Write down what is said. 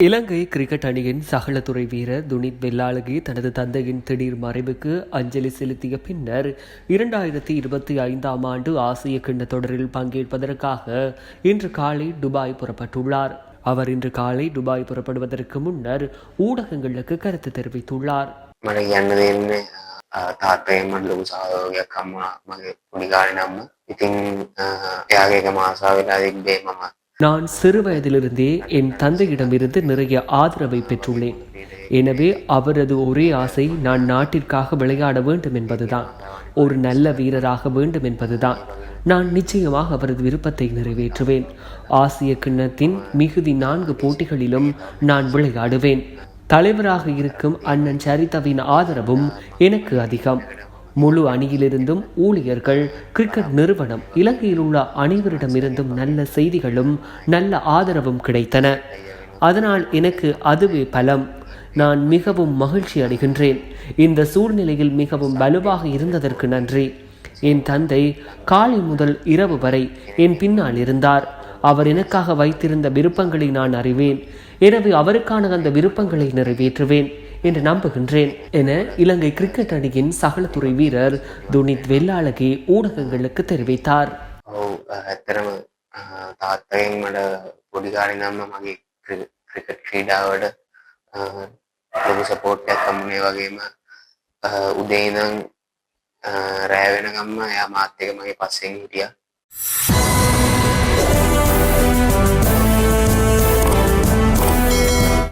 இலங்கை cricket அணியின் சகலத்துறை வீரர் துனித் வெல்லாளகி தனது தந்தையின் திடீர் மறைவுக்கு அஞ்சலி செலுத்திய பின்னர் இரண்டாயிரத்தி இருபத்தி ஐந்தாம் ஆண்டு ஆசிய கிண்ண தொடரில் பங்கேற்பதற்காக இன்று காலை துபாய் புறப்பட்டுள்ளார் அவர் இன்று காலை துபாய் புறப்படுவதற்கு முன்னர் ஊடகங்களுக்கு கருத்து தெரிவித்துள்ளார் මට කියන්න දෙන්නේ තාත්තයෙන් මට ලොකු සහයෝගයක් අම්මා මගේ පොඩි කාලේ නම්ම ඉතින් අ, එයාගේ එක මාසා වෙලා තිබ්බේ මම நான் சிறு வயதிலிருந்தே என் தந்தையிடமிருந்து நிறைய ஆதரவை பெற்றுள்ளேன். எனவே அவரது ஒரே ஆசை நான் நாட்டிற்காக விளையாட வேண்டும் என்பதுதான். ஒரு நல்ல வீரராக வேண்டும் என்பதுதான். நான் நிச்சயமாக அவரது விருப்பத்தை நிறைவேற்றுவேன். ஆசிய கிண்ணத்தின் மிகுதி நான்கு போட்டிகளிலும் நான் விளையாடுவேன். தலைவராக இருக்கும் அண்ணன் சரிதாவின் ஆதரவும் எனக்கு அதிகம். முழு அணியிலிருந்தும் ஊழியர்கள் கிரிக்கெட் நிறுவனம் இலங்கையில் உள்ள அனைவரிடமிருந்தும் நல்ல செய்திகளும் நல்ல ஆதரவும் கிடைத்தன. அதனால் எனக்கு அதுவே பலம். நான் மிகவும் மகிழ்ச்சி அடைகின்றேன். இந்த சூழ்நிலையில் மிகவும் வலுவாக இருந்ததற்கு நன்றி. என் தந்தை காலை முதல் இரவு வரை என் பின்னால் இருந்தார். அவர் எனக்காக வைத்திருந்த விருப்பங்களை நான் அறிவேன். எனவே அவருக்கான அந்த விருப்பங்களை நிறைவேற்றுவேன். என்று நம்புகின்றேன் என இலங்கை கிரிக்கெட் அணியின் சகலத்துறை வீரர் துனித் வெள்ளாளகே ஊடகங்களுக்கு தெரிவித்தார் ඔව් ඇත්තරම තාත්තයෙන් මට පොඩි කාලේ නම්ම මගේ ක්‍රිකට් ක්‍රීඩාවට අ, ලොකු සපෝට්ටයක් කම්මුණේ වගේම අ, උදේ ඉඳන් රෑ වෙනකම්ම එයා මාත් එක මගේ පස්සෙන් හිටියා